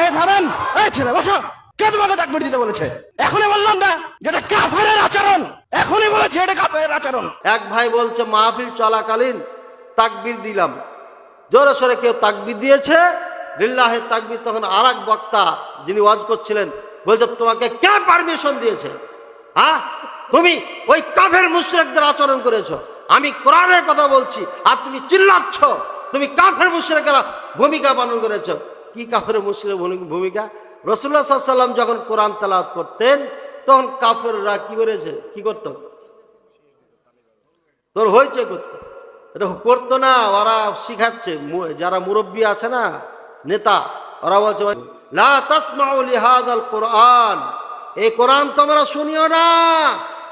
এই থামেন। এই ছেলে, বসো। কে তোমাকে তাকবির দিতে বলেছে? এখনই বললাম না যেটা কাফেরের আচরণ। এখনই বলেছে এটা কাফেরের আচরণ। এক ভাই বলছে, মাহফিল চলাকালীন তাকবির দিলাম। জোরে সোরে কেউ তাকবির দিয়েছে? লিল্লাহে তাকবির। তখন আর বক্তা যিনি ওয়াজ করছিলেন, বলছে, তোমাকে কে পারমিশন দিয়েছে? হ্যাঁ? তুমি ওই কাফের মুশরিকদের আচরণ করেছ। আমি কোরআনের কথা বলছি, আর তুমি চিল্লাচ্ছ। তুমি কাফের মুশরিকের ভূমিকা পালন করেছ। কি কাফের ভূমি- ভূমিকা? রসুল্লাহ সাল্লাম যখন কোরআন তেলাওয়াত করতেন, তখন কাফেররা কি করেছে? কি করতো? তোর হয়েছে করতো। এটা করতো না, ওরা শিখাচ্ছে। যারা মুরব্বী আছে না, নেতা, ওরা বলছে, লা লিহাদাল কোরআন। এই কোরআন তোমরা শুনিও না।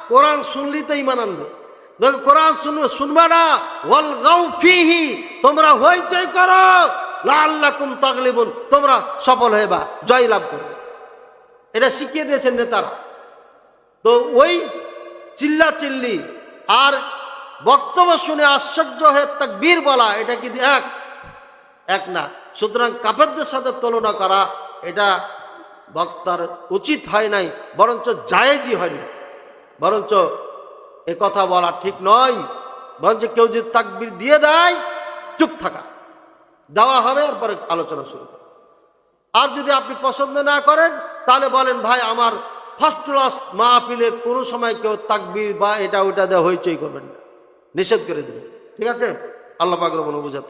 কোরআন শুনলি তো ইমান আনবে। কোরআন শুন, শুনবে না। ফিহি, তোমরা হইচই করো। লাআল্লাকুম তাগলিবুন। তোমরা সফল হয়ে বা জয় লাভ করবে এটা শিখিয়ে দিয়েছেন নেতারা। তো ওই চিল্লা চিল্লি আর বক্তব্য শুনে আশ্চর্য হয়ে তাক বীর বলা, এটা কি এক? এক না। সুতরাং কাপেরদের সাথে তুলনা করা, এটা বক্তার উচিত হয় নাই, বরঞ্চ জায়েজই হয়নি বরঞ্চ এ কথা বলা ঠিক নয়, বরঞ্চ কেউ যদি তাকবির দিয়ে দেয়, চুপ থাকা। দেওয়া হবে, এরপরে আলোচনা শুরু। আর যদি আপনি পছন্দ না করেন, তাহলে বলেন, ভাই, আমার ফার্স্ট ক্লাস আপিলের কোনো সময় কেউ তাকবির বা এটা ওটা দেওয়া হইচই করবেন না। নিষেধ করে দেবেন। ঠিক আছে? আল্লাহ পাকর বোঝাতে